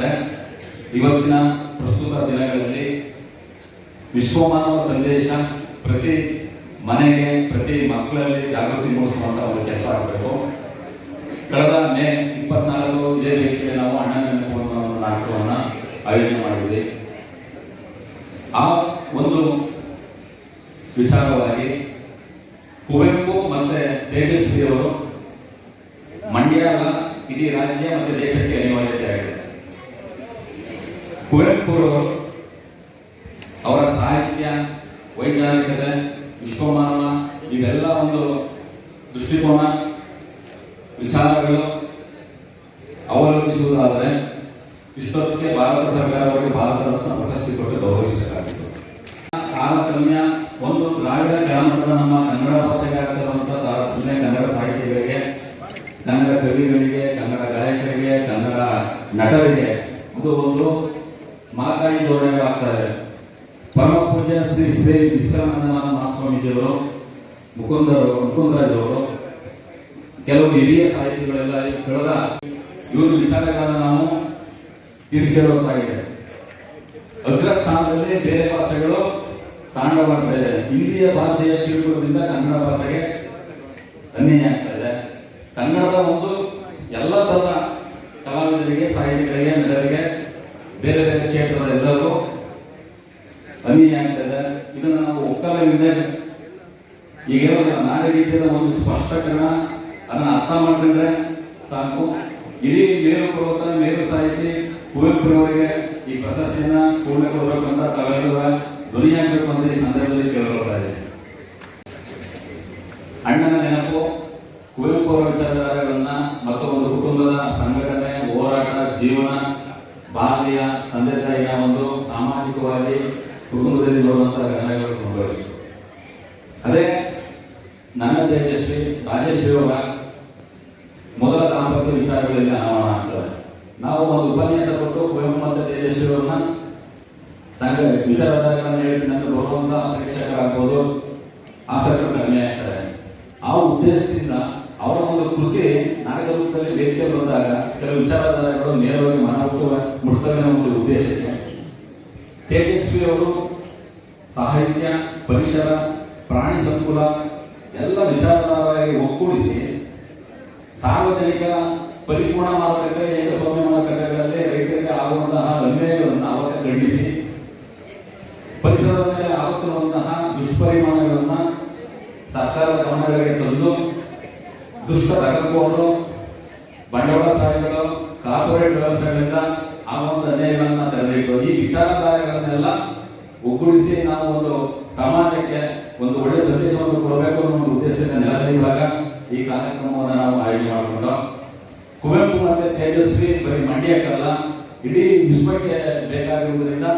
ಅಂತಂದ್ರೆ ಇವತ್ತಿನ ಪ್ರಸ್ತುತ ದಿನಗಳಲ್ಲಿ ವಿಶ್ವಮಾನವ ಸಂದೇಶ ಪ್ರತಿ ಮನೆಗೆ, ಪ್ರತಿ ಮಕ್ಕಳಲ್ಲಿ ಜಾಗೃತಿ ಮೂಡಿಸುವಂತ ಒಂದು ಕೆಲಸ ಆಗಬೇಕು. ಕಳೆದ ಮೇ ಇಪ್ಪತ್ನಾಲ್ಕು ಇದೇ ರೀತಿಯಲ್ಲಿ ನಾವು ಅಣ್ಣನ ಒಂದು ನಾಟಕವನ್ನು ಆಯೋಜನೆ ಮಾಡಿದ್ವಿ. ಆ ಒಂದು ವಿಚಾರವಾಗಿ ಕುವೆಂಪು ಮತ್ತೆ ತೇಜಸ್ವಿಯವರು ಮಂಡ್ಯ ಇಡೀ ರಾಜ್ಯ ಮತ್ತು ದೇಶಕ್ಕೆ ಕುವೆಂಪು ಅವರು ಸಾಹಿತ್ಯ ವೈಚಾರಿಕತೆ ವಿಶ್ವಮಾನವ ಇವೆಲ್ಲ ಒಂದು ದೃಷ್ಟಿಕೋನ, ವಿಚಾರಗಳು ಅವಲಂಬಿಸುವುದಾದರೆ ಇಷ್ಟೊತ್ತಿಗೆ ಭಾರತ ಸರ್ಕಾರ ಅವರಿಗೆ ಭಾರತ ರತ್ನ ಪ್ರಶಸ್ತಿ ಕೊಟ್ಟು ಗೌರವಿಸಬೇಕಾಗಿತ್ತು. ಒಂದು ದ್ರಾವಿಡ ಕೆಳಮಟ್ಟದ ನಮ್ಮ ಕನ್ನಡ ಭಾಷೆಗೆ ಆಗ್ತಿರುವಂತಹ ತಾರತಮ್ಯ ಕನ್ನಡ ಸಾಹಿತ್ಯಗಳಿಗೆ, ಕನ್ನಡ ಕವಿಗಳಿಗೆ, ಕನ್ನಡ ಗಾಯಕರಿಗೆ, ಕನ್ನಡ ನಟರಿಗೆ ಅಗ್ರಸ್ಥಾನದಲ್ಲಿ ಬೇರೆ ಭಾಷೆಗಳು ಮಾಡ್ತಾ ಇದೆ ಹಿಂದಿಯ ಭಾಷೆಯ ಕಿರುಕುಳದಿಂದ ಕನ್ನಡ ಭಾಷೆಗೆ ಅನ್ಯಾಯ ಆಗ್ತಾ ಇದೆ. ಕನ್ನಡದ ಒಂದು ಎಲ್ಲ ತರದ ಕಲಾವಿದರಿಗೆ, ಸಾಹಿತಿಗಳಿಗೆ, ನಟರಿಗೆ, ಬೇರೆ ಬೇರೆ ಕ್ಷೇತ್ರದ ಎಲ್ಲರೂ ಅನ್ಯಾಯ ಆಗ್ತಾ ಇದೆ. ಇದನ್ನು ನಾವು ಒಕ್ಕಲಿಂದ ಈಗ ಹೇಳೋದು ನಾಗರಿಕದ ಒಂದು ಸ್ಪಷ್ಟಕರಣ ಅದನ್ನು ಅರ್ಥ ಮಾಡಿಕೊಂಡ್ರೆ ಸಾಕು. ಇಡೀ ಮೇರು ಪರ್ವತ, ಮೇರು ಸಾಹಿತಿ ಕುವೆಂಪುರವರಿಗೆ ಈ ಪ್ರಶಸ್ತಿಯನ್ನ ಪೂರ್ಣ ಕೊಡಬೇಕಂತ ತಾವೆಲ್ಲ ಧ್ವನಿ ಅಂತ ಈ ಸಂದರ್ಭದಲ್ಲಿ ಕೇಳಿಕೊಳ್ತಾ ಇದೆ ಅಣ್ಣನ ನೆನಪು, ಕುವೆಂಪು ಅವರ ವಿಚಾರಧಾರೆಗಳನ್ನ ಮತ್ತು ಒಂದು ಕುಟುಂಬದ ಸಂಘಟನೆ, ಹೋರಾಟ, ಜೀವನ, ಬಾಲ್ಯ, ತಂದೆ ತಾಯಿಯ ಒಂದು ಸಾಮಾಜಿಕವಾಗಿ ಕುಟುಂಬದಲ್ಲಿ ನೋಡುವಂತಹ ಘಟನೆಗಳು ಸಂಭವಿಸಿತು ಅದೇ ನನ್ನ ತೇಜಸ್ವಿ, ರಾಜೇಶ್ವರಿ ಮೊದಲ ದಾಂಪತ್ಯ ವಿಚಾರಗಳಲ್ಲಿ ಆಗ್ತದೆ ನಾವು ಒಂದು ಉಪನ್ಯಾಸ ಕೊಟ್ಟು ಕುವೆಂಪು ಮತ್ತು ತೇಜಸ್ವಿಯವರನ್ನ ಸಂಘ ವಿಚಾರಧಾರೆಗಳನ್ನು ಹೇಳಿದ ಬರುವಂತ ಪ್ರೇಕ್ಷಕರಾಗ್ಬೋದು. ಆಸಕ್ತರು ಕಡಿಮೆ ಆಗ್ತಾರೆ. ಆ ಉದ್ದೇಶದಿಂದ ಅವರ ಒಂದು ಕೃತಿ ನಾಟಕ ರೂಪದಲ್ಲಿ ಬಂದಾಗ ಕೆಲವು ವಿಚಾರಧಾರೆಗಳು ನೇರವಾಗಿ ಮುಟ್ತವೆ ಅನ್ನೋ ಒಂದು ಉದ್ದೇಶಕ್ಕೆ. ತೇಜಸ್ವಿ ಅವರು ಸಾಹಿತ್ಯ, ಪರಿಸರ, ಪ್ರಾಣಿ ಸಂಕುಲ ಎಲ್ಲ ವಿಚಾರಧಾರವಾಗಿ ಒಗ್ಗೂಡಿಸಿ ಸಾರ್ವಜನಿಕ ಪರಿಪೂರ್ಣ ಮಾರುಕಟ್ಟೆ ಏಕಸ್ವಾಮ್ಯ ಮಾರುಕಟ್ಟೆಗಳಲ್ಲಿ ರೈತರಿಗೆ ಆಗುವಂತಹ ಅನ್ವಯಗಳನ್ನು ಅವಾಗ ಖಂಡಿಸಿ, ಪರಿಸರದ ಮೇಲೆ ಆಗುತ್ತಿರುವಂತಹ ದುಷ್ಪರಿಮಾಣಗಳನ್ನು ಸರ್ಕಾರದ ಗಮನಗಳಿಗೆ ತಂದು, ದುಷ್ಟ ತಗೊಂಡು ಬಂಡವಾಳಶಾಹಿಗಳು ಕಾರ್ಪೊರೇಟ್ ವ್ಯವಸ್ಥೆಗಳಿಂದ ಆ ಅನ್ಯಾಯಗಳನ್ನು ತಡೆದಿಟ್ಟು ಈ ವಿಚಾರಧಾರೆಗಳನ್ನೆಲ್ಲ ಒಗ್ಗೂಡಿಸಿ ನಾವು ಒಂದು ಸಮಾಜಕ್ಕೆ ಒಂದು ಒಳ್ಳೆಯ ಸಂದೇಶವನ್ನು ಕೊಡಬೇಕು ಅನ್ನೋ ಒಂದು ಉದ್ದೇಶದಿಂದ ನೆಲೆನಿರುವಾಗ ಈ ಕಾರ್ಯಕ್ರಮವನ್ನು ನಾವು ಆಯೋಜನೆ ಮಾಡಿಕೊಂಡು ಕುವೆಂಪು ಮತ್ತು ತೇಜಸ್ವಿ ಬರೀ ಮಂಡ್ಯಕ್ಕಲ್ಲ ಇಡೀ ವಿಶ್ವಕ್ಕೆ ಬೇಕಾಗಿರುವುದರಿಂದ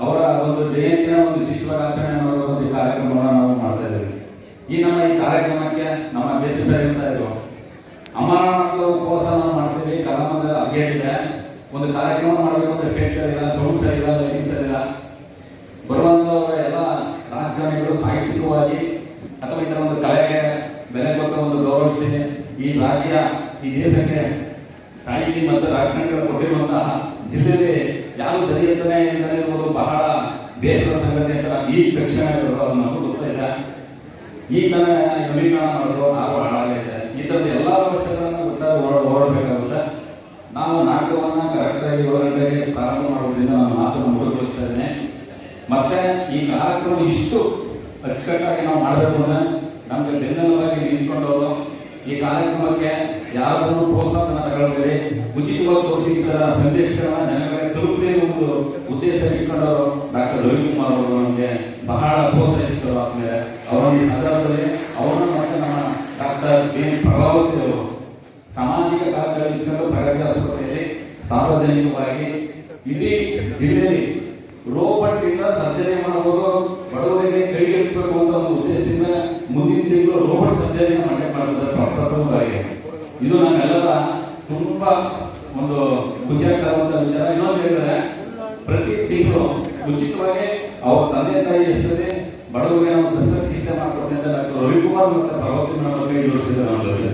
ಅವರ ಒಂದು ಜಯಂತಿನ ಒಂದು ವಿಶಿಷ್ಟವಾಗಿ ಆಚರಣೆ ಮಾಡುವ ಒಂದು ಕಾರ್ಯಕ್ರಮವನ್ನು ನಾವು ಮಾಡ್ತಾ ಇದ್ದೀವಿ. ಈ ನಮ್ಮ ಈ ಕಾರ್ಯಕ್ರಮಕ್ಕೆ ನಮ್ಮ ಜೆ ಸರ್ ಹೇಳ್ತಾ ಇದ್ರು. ಅಮರನಾಥ ಉಪವಾಸ ಮಾಡ್ತೀವಿ ಕಲಾಮಂದಿರ ಅಪ್ಡೇಟ್ ಒಂದು ಕಾರ್ಯಕ್ರಮ ಮಾಡಬೇಕು ಅಂತ ಸ್ಟೇಟ್ ಇಲ್ಲ ಸೌಂಡ್ ಸರಿ ಇಲ್ಲ ಲೈಟಿಂಗ್ ಬರುವಂತ ಎಲ್ಲ ರಾಜಕಾರಣಿಗಳು ಸಾಹಿತ್ಯಿಕವಾಗಿ ಅಥವಾ ಇದರ ಒಂದು ಕಲೆಗೆ ಬೆಲೆ ಕೊಟ್ಟು ಒಂದು ಗೌರವಿಸಿ ಈ ರಾಜ್ಯ ಈ ದೇಶಕ್ಕೆ ಸಾಹಿತಿ ಮತ್ತು ರಾಜಕಾರಣಿಗಳು ಕೊಟ್ಟಿರುವಂತಹ ಜಿಲ್ಲೆಯಲ್ಲಿ ಯಾರು ದರಿ ಎತ್ತನೆ ಬಹಳ ಬೇಸರ ಸಂಗತಿ ಅಂತ ಈ ಪ್ರೇಕ್ಷಣೆಗಳು ನಮಗೂ ಗೊತ್ತಿಲ್ಲ ಈ ತರ ನವೀಕರಣ ಮಾಡೋದು ನಾವು ಹಾಳಾಗೈತೆ ಈ ಥರದ ಎಲ್ಲ ಗೊತ್ತಾಗಿ ಓಡಬೇಕಾಗುತ್ತೆ. ನಾವು ನಾಟಕವನ್ನು ಕರೆಕ್ಟಾಗಿ ಏಳು ಗಂಟೆಗೆ ಪ್ರಾರಂಭ ಮಾಡೋದ್ರಿಂದ ನಾನು ಮಾತನ್ನು ಮುಗಿಸ್ತಾ ಇದ್ದೇನೆ. ಮತ್ತೆ ಈ ಕಾರ್ಯಕ್ರಮ ಇಷ್ಟು ಅಚ್ಚುಕಟ್ಟಾಗಿ ನಾವು ಮಾಡಬೇಕು ಅಂದ್ರೆ ನಮಗೆ ಬೆನ್ನೆಲುಬಾಗಿ ನಿಂತ್ಕೊಂಡವರು ಈ ಕಾರ್ಯಕ್ರಮಕ್ಕೆ ಯಾರಾದರೂ ಪ್ರೋತ್ಸಾಹ ತಗೊಳ್ಬೇಡಿ ಉಚಿತವಾಗಿ ತೋರಿಸಿದ ಸಂದೇಶಗಳನ್ನ ಜನಗಳಿಗೆ ತಲುಪದೇ ಒಂದು ಉದ್ದೇಶ ಇಟ್ಕೊಂಡವರು ಡಾಕ್ಟರ್ ರವಿಕುಮಾರ್ ಅವರು ನಮಗೆ ಬಹಳ ಪ್ರೋತ್ಸಾಹಿಸಿದರು ಆದ್ಮೇಲೆ. ಅವರ ಈ ಸಂದರ್ಭದಲ್ಲಿ ಅವರನ್ನು ಮತ್ತೆ ನಮ್ಮ ಡಾಕ್ಟರ್ ಬಿ ಪ್ರಭಾವತಿ ಅವರು ಸಾಮಾಜಿಕ ಕಾರ್ಯಗಳು ಇಟ್ಕೊಂಡು ಪ್ರಗತಿ ಆಸ್ಪತ್ರೆಯಲ್ಲಿ ಸಾರ್ವಜನಿಕವಾಗಿ ಇಡೀ ಜಿಲ್ಲೆಯಲ್ಲಿ ರೋಬೋಟ್ ಇಂದ ಸರ್ಜರಿ ಮಾಡಬಹುದು ಇದು ನಮ್ಮೆಲ್ಲರ ತುಂಬಾ ಒಂದು ಖುಷಿಯಾಗ್ತಕ್ಕಂಥ ವಿಚಾರ. ಇನ್ನೊಂದು ಹೇಳಿದ್ರೆ, ಪ್ರತಿ ತಿಂಗಳು ಉಚಿತವಾಗಿ ಅವ್ರ ತಂದೆ ತಾಯಿ ಹೆಸರೇ ಬಡವರಿಗೆ ನಾವು ಶಸ್ತ್ರಚಿಕಿತ್ಸೆ ಮಾಡ್ಕೊಡ್ತೀನಿ ಅಂತ ಡಾಕ್ಟರ್ ರವಿಕುಮಾರ್ ಮತ್ತು ಭಗವತಿ ಮೇಡಮ್ ನಾವು ಜೊತೆ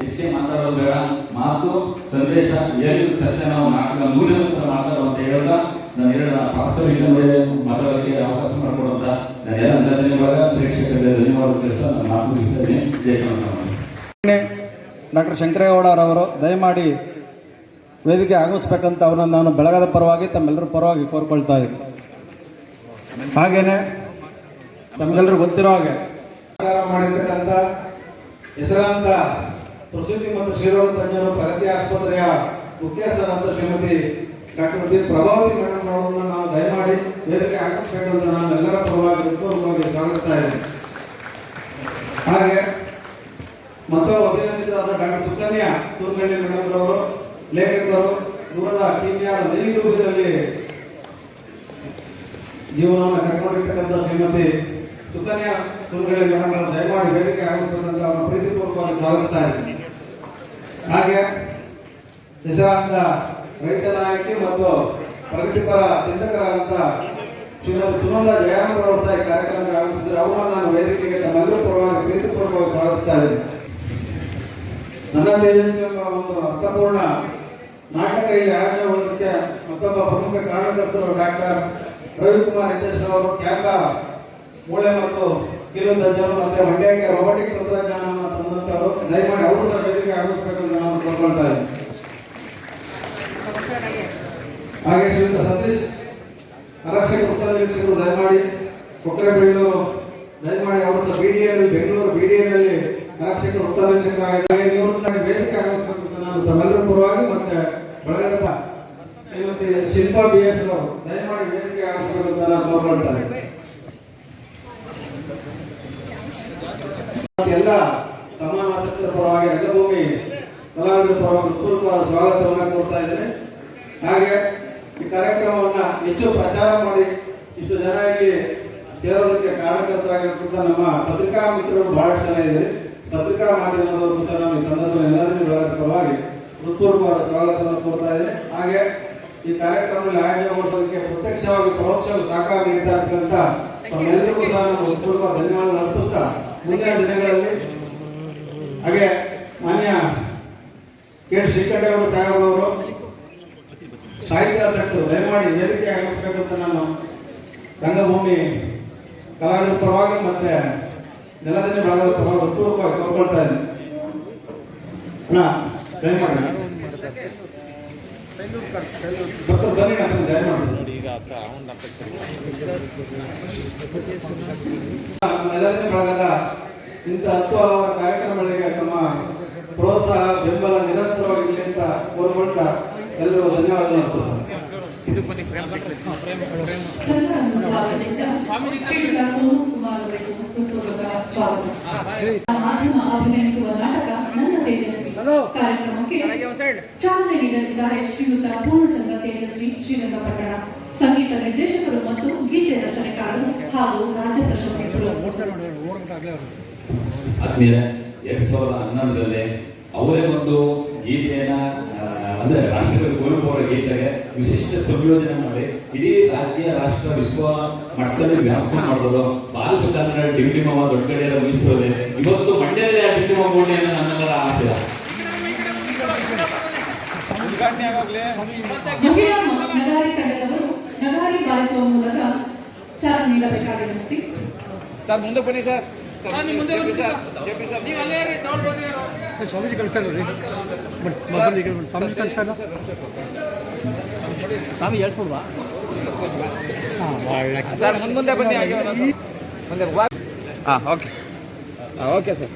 ಹೆಚ್ಚಿಗೆ ಮಾತಾಡೋದು ಬೇಡ. ಮಾತು, ಸಂದೇಶ ಏನು ಚರ್ಚೆ ನಾವು ನೂರಿನ ನಂತರ ಅಂತ ಹೇಳ್ತಾ ನಾನು ಹೇಳೋಣ ವಾಸ್ತವ ಮೇಲೆ ಮಾತಾಡೋಕ್ಕೆ ಅವಕಾಶ ಮಾಡಿಕೊಡುವಂತ ನಾನು ಎಲ್ಲ ಧನ್ಯವಾದ ಪ್ರೇಕ್ಷಕರಿಗೆ ಧನ್ಯವಾದ ತಿಳಿಸ್ತಾ ನಾನು ಮಾತು ಮುಗಿಸ್ತೇನೆ. ಜಯ ಡಾಕ್ಟರ್ ಶಂಕರೇಗೌಡರವರು ದಯಮಾಡಿ ವೇದಿಕೆ ಆಗಮಿಸ್ಬೇಕಂತ ಅವರನ್ನು ನಾನು ಬೆಳಗದ ಪರವಾಗಿ ತಮ್ಮೆಲ್ಲರ ಪರವಾಗಿ ಕೋರ್ಕೊಳ್ತಾ ಇದ್ದೀನಿ. ಹಾಗೇನೆ ತಮ್ಮೆಲ್ಲರೂ ಗೊತ್ತಿರೋ ಹಾಗೆ ಮಾಡಿರ್ತಕ್ಕಂಥ ಹೆಸರಾಂತ ಪ್ರಸೂತಿ ಮತ್ತು ಶಿರೋ ತಜ್ಞರು ಪ್ರಗತಿ ಆಸ್ಪತ್ರೆಯ ಮುಖ್ಯಸ್ಥರಾದ Shrimati doctor B Prabhavati madam ಅವರನ್ನು ನಾವು ದಯಮಾಡಿ ವೇದಿಕೆ ಆಗಮಿಸಬೇಕು ಅಂತ ನಾನು ಎಲ್ಲರ ಪರವಾಗಿ ಉತ್ತಮವಾಗಿ ಸ್ವಾಗತಿಸ್ತಾ ಇದ್ದೀನಿ. ಹಾಗೆ ಮತ್ತೊಬ್ಬ ಡಾಕ್ಟರ್ ಸುಕನ್ಯಾ ಸೂರ್ಗಳ್ಳಿ ಮೇಡಮ್ ರವರು ಲೇಖಕರು ದೂರದ ಕೀನ್ಯಾದ ರೂಪದಲ್ಲಿ ಜೀವನವನ್ನು ಕಟ್ಕೊಂಡಿರ್ತಕ್ಕಂಥ ಶ್ರೀಮತಿ ಸುಕನ್ಯಾ ಸೂರ್ಗಳ್ಳಿ ಮೇಡಮ್ ಅವರು ದಯಮಾಡಿ ವೇದಿಕೆ ಆಗಿಸ್ತಕ್ಕಂಥ ಅವರ ಪ್ರೀತಿಪೂರ್ವಕವಾಗಿ ಸ್ವಾಗತಿಸ್ತಾ ಇದ್ದೀನಿ. ಹಾಗೆ ಹೆಸರಾಂತ ರೈತ ನಾಯಕಿ ಮತ್ತು ಪ್ರಗತಿಪರ ಚಿಂತಕರಾದಂಥ ಶ್ರೀಮತಿ ಸುಮಂದ ಜಯರಾಮರವರು ಸಹ ಈ ಕಾರ್ಯಕ್ರಮಕ್ಕೆ ಆಗಮಿಸಿದ್ರೆ ಅವರನ್ನು ನಾನು ವೇದಿಕೆಗೆ ತಮ್ಮೆಲ್ಲರೂ ಪರವಾಗಿ ಪ್ರೀತಿಪೂರ್ವಕವಾಗಿ ಸ್ವಾಗತಿಸ್ತಾ ಇದ್ದೀನಿ. ನನ್ನ ತೇಜಸ್ವಿ ಎಂಬ ಒಂದು ಅರ್ಥಪೂರ್ಣ ನಾಟಕ ಇಲ್ಲಿ ಆಯೋಜನೆ ಮಾಡೋದಕ್ಕೆ ಮತ್ತೊಬ್ಬ ಪ್ರಮುಖ ಕಾರಣಕರ್ತರು ಡಾಕ್ಟರ್ ರವಿಕುಮಾರ್ ಎಚ್ ಅವರು ಖ್ಯಾತ ಮೂಳೆ ಮತ್ತು ತಜ್ಞರು ಮತ್ತೆ ಮಂಡ್ಯಕ್ಕೆ ರೋಬೋಟಿಕ್ ತಂತ್ರಜ್ಞಾನವನ್ನು ತಂದಂತವರು ದಯಮಾಡಿ ಅವರು ಸಹ ವೇದಿಕೆ ಆಗಮಿಸಬೇಕು ಅಂತ ನಾನು ಕೋರ್ಕೊಳ್ತಾ ಇದ್ದೀನಿ ಹಾಗೆ ಶ್ರೀಯುತ ಸತೀಶ್, ಆರಕ್ಷಕ ಉತ್ತರ ನಿರೀಕ್ಷಕರು ದಯಮಾಡಿ. ಕೊಕ್ಕರೆಬೆಳ್ಳೂರು ದಯಮಾಡಿ ಅವರು ಸಹ ಬಿಡಿಎನಲ್ಲಿ ಬೆಂಗಳೂರು ಬಿಡಿಎನಲ್ಲಿ ಆರಕ್ಷಕ ಉತ್ತರ ನಿರೀಕ್ಷಕರಾಗಿದ್ದಾರೆ ನಿವೃತ್ತರಾಗಿ ವೇದಿಕೆ ಆಗಮಿಸಬೇಕು ನಾನು ತಮ್ಮೆಲ್ಲರ ಪರವಾಗಿ ಮತ್ತೆ ಬಳಗಪ್ಪ ಶ್ರೀಮತಿ ಶಿಲ್ಪಾ ಬಿ ಎಸ್ ಅವರು ದಯಮಾಡಿ ವೇದಿಕೆ ಆಗಮಿಸಬೇಕು ಅಂತ ನಾನು ಕೋರ್ಕೊಳ್ತಾರೆ ಎಲ್ಲ ಸಮಾನ ಆಸಕ್ತರ ಪರವಾಗಿ ರಂಗಭೂಮಿ ಕಲಾವಿದರ ಪರವಾಗಿ ಉತ್ಪೂರ್ವವಾದ ಸ್ವಾಗತವನ್ನು ಕೊಡ್ತಾ ಇದ್ದೇನೆ. ಹಾಗೆ ಈ ಕಾರ್ಯಕ್ರಮವನ್ನ ಹೆಚ್ಚು ಪ್ರಚಾರ ಮಾಡಿ ಇಷ್ಟು ಜನ ಇಲ್ಲಿ ಸೇರೋದಕ್ಕೆ ಕಾರಣಕರ್ತರಾಗಿರ್ತಕ್ಕಂಥ ನಮ್ಮ ಪತ್ರಿಕಾ ಮಿತ್ರರು ಬಹಳಷ್ಟು ಜನ ಇದ್ದಾರೆ. ಪತ್ರಿಕಾ ಮಾಧ್ಯಮದವರು ಸಹ ನಾನು ಈ ಸಂದರ್ಭದಲ್ಲಿ ಎಲ್ಲರಿಗೂ ಬೆಳಗಾದ ಪರವಾಗಿ ಹೃತ್ಪೂರ್ವಕವಾದ ಸ್ವಾಗತವನ್ನು ಕೋರ್ತಾ ಇದ್ದೇನೆ. ಹಾಗೆ ಈ ಕಾರ್ಯಕ್ರಮದಲ್ಲಿ ಆಯೋಜನೆ ಮಾಡೋದಕ್ಕೆ ಪ್ರತ್ಯಕ್ಷವಾಗಿ, ಪರೋಕ್ಷವಾಗಿ ಸಹಕಾರ ನೀಡ್ತಾ ಇರ್ತಕ್ಕಂಥ ತಮ್ಮೆಲ್ಲರಿಗೂ ಸಹ ನಾನು ಹೃತ್ಪೂರ್ವಕ ಧನ್ಯವಾದ ಅರ್ಪಿಸ್ತಾ ಮುಂದಿನ ದಿನಗಳಲ್ಲಿ ಹಾಗೆ ಮಾನ್ಯ ಕೆ. ಶ್ರೀಕಂಠೇಗೌಡ ಸಾಹಿತ್ಯ ಆಸಕ್ತರು ದಯಮಾಡಿ ವೇದಿಕೆ ಆಗಮಿಸಬೇಕಂತ ನಾನು ರಂಗಭೂಮಿ ಕಲಾವಿದರ ಪರವಾಗಿ ಮತ್ತೆ ನೆಲದಲ್ಲಿ ಬಳಗದ ಪರವಾಗಿ ಹೃತ್ಪೂರ್ವಕವಾಗಿ ಕೋರ್ಕೊಳ್ತಾ ಇದ್ದೀನಿ ಅಣ್ಣ ದಯಮಾಡಿ ಡಾಕ್ಟರ್ ಬನ್ನಿ ನಾನು ದಯಮಾಡಿ ಎಲ್ಲರನ್ನೇ ಬಳಗದ ಇಂಥ ಹತ್ತು ಹಲವಾರು ಕಾರ್ಯಕ್ರಮಗಳಿಗೆ ತಮ್ಮ ಪ್ರೋತ್ಸಾಹ ಬೆಂಬಲ ನಿರಂತರವಾಗಿರಲಿ ಅಂತ ಕೋರ್ಕೊಳ್ತಾ ಎಲ್ಲರೂ ಧನ್ಯವಾದಗಳು ಅರ್ಪಿಸ್ತಾರೆ ಅವರಿಗೂ ಹೃತ್ಪೂರ್ವಕ ಸ್ವಾಗತ. ಮಾಧ್ಯಮ ಅಭಿನಯಿಸುವ ನಾಟಕ ನನ್ನ ತೇಜಸ್ವಿ. ಕಾರ್ಯಕ್ರಮಕ್ಕೆ ಚಾಲನೆ ನೀಡಲಿದ್ದಾರೆ ಶ್ರೀಯುತ ಪೂರ್ಣಚಂದ್ರ ತೇಜಸ್ವಿ ಶ್ರೀರಂಗಪಟ್ಟಣ ಸಂಗೀತ ನಿರ್ದೇಶಕರು ಮತ್ತು ಗೀತೆ ರಚನೆಕಾರರು ಹಾಗೂ ರಾಜ್ಯ ಪ್ರಶಸ್ತಿ ಎರಡ್ ಸಾವಿರದ ಹನ್ನೊಂದರಲ್ಲಿ ಅವರೇ ಒಂದು ಗೀತೆಯನ್ನ ಅಂದ್ರೆ ರಾಷ್ಟ್ರಗಳ ಕುವೆಂಪು ಅವರ ಗೀತೆಗೆ ವಿಶಿಷ್ಟ ಸಂಯೋಜನೆ ಮಾಡಿ ಇಡೀ ರಾಜ್ಯ ರಾಷ್ಟ್ರ ವಿಶ್ವ ಮಟ್ಟದಲ್ಲಿ ವ್ಯಾಪ್ತಿ ಮಾಡಿದ್ರು ಬಾಲ ಕನ್ನಡ ಡಿಂಡಿಮವ ದೊಡ್ಡ ಕಡೆಯೆಲ್ಲ ಉಳಿಸೋದೆ ಇವತ್ತು ಮಂಡ್ಯದಲ್ಲಿ ಆ ಡಿಂಡಿಮ ಕೋಣೆ ಅನ್ನೋ ನನ್ನೆಲ್ಲ ಆಸೆ. ನಗಾರಿ ತಂಡದವರು ನಗಾರಿ ಬಾರಿಸುವ ಮೂಲಕ ಚಾಲನೆ ಸರ್ ಮುಂದೆ ಬನ್ನಿ ಸರ್. ಸ್ವಾಮೀಜಿ ಕಳಿಸ್ತಾ ರೀ ಸ್ವಾಮೀಜಿ ಕಳಿಸ್ತಾರೆ ಸ್ವಾಮಿ ಹೇಳ್ಸ್ಕೊಡ್ವಾ? ಸರ್ ಮುಂದೆ ಬನ್ನಿ ಹಾಂ ಓಕೆ. ಹಾಂ ಓಕೆ ಸರ್.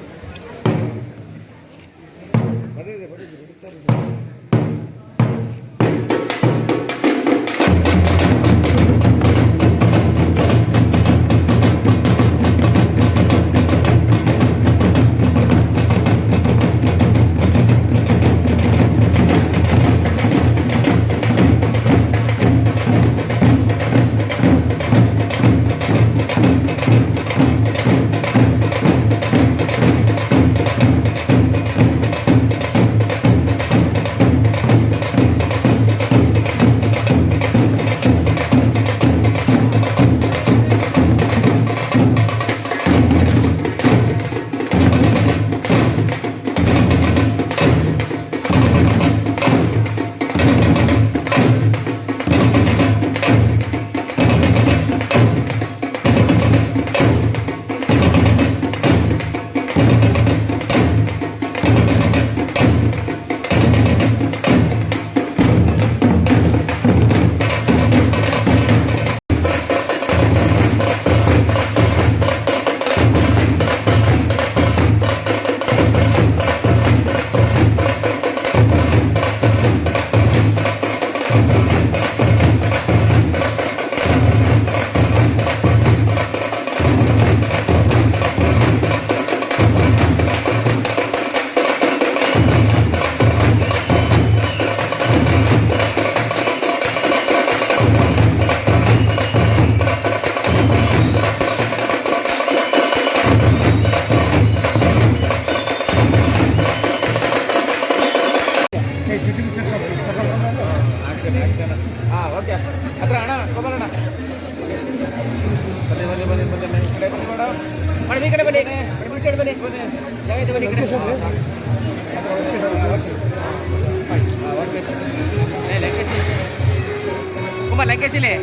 ಲೆಕ್ಕಸಿಲೆ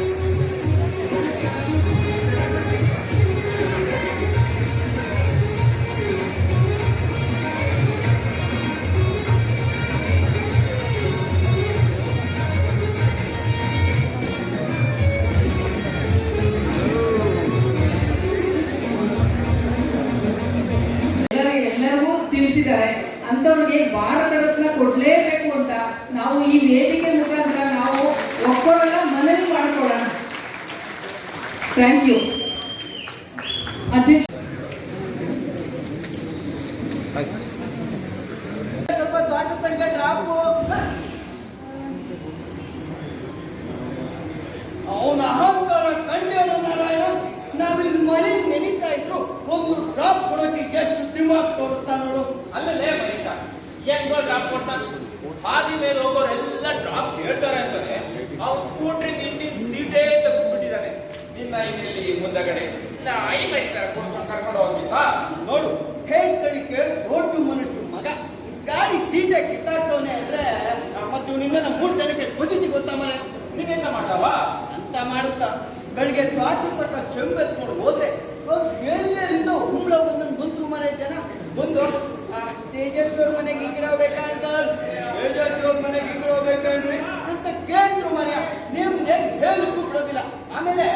ಎಲ್ಲರಿಗೂ ತಿಳಿಸಿದ್ದಾರೆ ಅಂತವ್ರಿಗೆ ಭಾರತ ರತ್ನ ಕೊಡ್ಲೇಬೇಕು ಅಂತ ನಾವು ಈ ವೇದಿಕೆ ಮುಖಾಂತರ ನಾವು ಒಬ್ಬರೆಲ್ಲ ಮನವಿ ಮಾಡ್ಕೊಳ್ಳೋಣ ಥ್ಯಾಂಕ್ ಯು ಅಧ್ಯಕ್ಷ ಸ್ವಲ್ಪ ದೊಡ್ಡ ತನಕ ಡ್ರಾಪು ಅವನ ಅಹಂಕಾರ ಕಂಡೇನ ನಾರಾಯಣ ನಾವಿಲ್ಲಿ ಮಳೆ ನೆನೀತಾ ಇದ್ರು. ಒಂದು ಡ್ರಾಪ್ ಕೊಡೋಕೆ ಎಷ್ಟು ದಿಮಾಗ್ ತೋರಿಸ್ತಾ ನೋಡು. ಅಲ್ಲಲ್ಲೇ ಮನುಷ್ಯ ಹೆಂಗೋ ಡ್ರಾಪ್ ಕೊಡ್ತಾನೆ ಹಾದಿ ಮೇಲೆ ಹೋಗೋರೆಲ್ಲ ಡ್ರಾಪ್ ಕೇಳ್ತಾರೆ ಅಂತಾನೆ ಅವ್ನು ಸ್ಕೂಟ್ರಿ ನಿಂತಿನ ಸೀಟೇ ತೆಗೆಸ್ಬಿಟ್ಟಿದ್ದಾನೆ ನಿನ್ನ ಇಲ್ಲಿ ಮುಂದಗಡೆ ನಾಯಿ ಕರ್ಕೊಂಡು ಹೋಗಿಲ್ವಾ ನೋಡು ಕಡಿಕೆ ದೊಡ್ಡ ಮನುಷ್ಯ ಮಗ. ಗಾಡಿ ಸೀಟೆ ಕಿತ್ತಾಕ್ತವನೆ ಅಂದ್ರೆ ಮತ್ತು ನಿಮ್ಮನ್ನ ಮೂರು ಜನಕ್ಕೆ ಖುಷಿ ಗೊತ್ತಾ ಮನೆ ನೀನೆಂತ ಮಾಡವ ಅಂತ ಮಾಡುತ್ತಾ? ಬೆಳಿಗ್ಗೆ ತ್ವಾಟ ತಕ್ಕ ಚೆಂಬೆತ್ಕೊಂಡು ಹೋದ್ರೆ ಎಲ್ಲೆಲ್ಲಿಂದ ಉಂಗ್ಳ ಬಂದನ್ ಬಂತು ಮನೆ ಜನ. ಬಂದು ತೇಜಸ್ವರ್ ಮನೆಗೆ ಈ ಬೇಕಾ ಅಂತ ತೇಜಸ್ವರ್ ಮನೆಗೆ ಈ ಗಿಡ ಹೋಗ್ಬೇಕನ್ರಿ ಅಂತ ಕೇಳಿದ್ರು ಮನೆಯ ನಿಮ್ದೆ ಹೇಳಕ್ಕೂ ಬಿಡೋದಿಲ್ಲ. ಆಮೇಲೆ